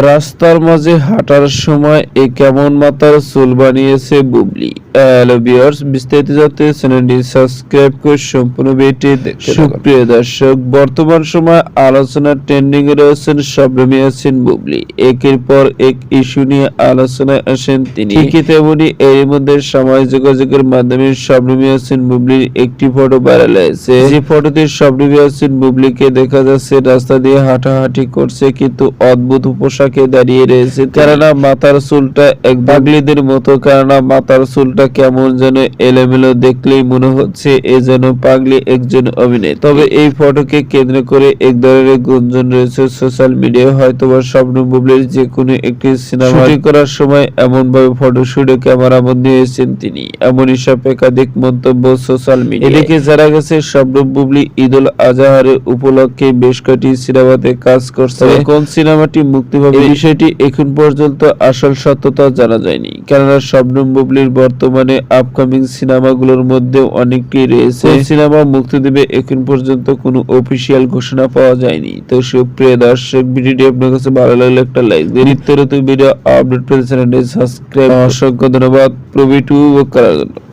রাস্তার মাঝে হাঁটার সময় এ কেমন মাথার চুল বানিয়েছে বুবলি? হ্যালো ভিউয়ার্স বিস্তারিত জানতে চ্যানেলটি সাবস্ক্রাইব করে সম্পূর্ণ ভিডিওটি দেখতে সুপ্রিয় দর্শক বর্তমান সময় আলোচনা ট্রেন্ডিং এ রয়েছেন ইয়াসিন বুবলি। একের পর এক ইস্যু নিয়ে আলোচনায় আসেন তিনি। ঠিকই তেমনি এর মধ্যে সামাজিক যোগাযোগের মাধ্যমে শবনম ইয়াসিন বুবলির একটি ফটো ভাইরাল হয়েছে। যে ফটোতে শবনম ইয়াসিন বুবলিকে দেখা যাচ্ছে রাস্তা দিয়ে হাঁটাহাঁটি করছে কিন্তু অদ্ভুত পোশাকে দাঁড়িয়ে রয়েছে কেননা মাথার চুলটা এক বাগলিদের মতো কেননা মাথার চুলটা কেমন যেন এলোমেলো দেখলেই মনে হচ্ছে এ যেন পাগলি একজন অভিনেতা। তবে এই ফটোকে কেন্দ্র করে এক ধরনের গুঞ্জন রয়েছে সোশ্যাল মিডিয়ায়। হয়তো বা স্বপ্ন বুবলির যে কোনো একটি সিনেমা করার সময় এমন ভাবে ফটোশুটে ক্যামেরা বন্দী হয়েছেন তিনি। এমনই সব একাধিক মন্তব্য সোশ্যাল মিডিয়া এদিকে জানা গেছে স্বপ্ন বুবলি ঈদ উল আজহারের উপলক্ষে বেশ কয়েকটি সিনেমাতে কাজ করছে। কোন সিনেমাটি মুক্তি পাবে বিষয়টি এখন পর্যন্ত আসল সত্যতা জানা যায়নি। কেননা শবনম বুবলির বর্তমানে আপকামিং সিনেমাগুলোর মধ্যে অনেকটি রয়েছে। সিনেমা মুক্তি দেবে এখন পর্যন্ত কোনো অফিসিয়াল ঘোষণা পাওয়া যায়নি। তো সুপ্রিয় দর্শক ভিডিওটি আপনার কাছে ভালো লাগলে একটা লাইক দিন নিত্য নতুন ভিডিও আপডেট পেতে চ্যানেলটি সাবস্ক্রাইব অসংখ্য ধন্যবাদ। প্রবি টু করার জন্য।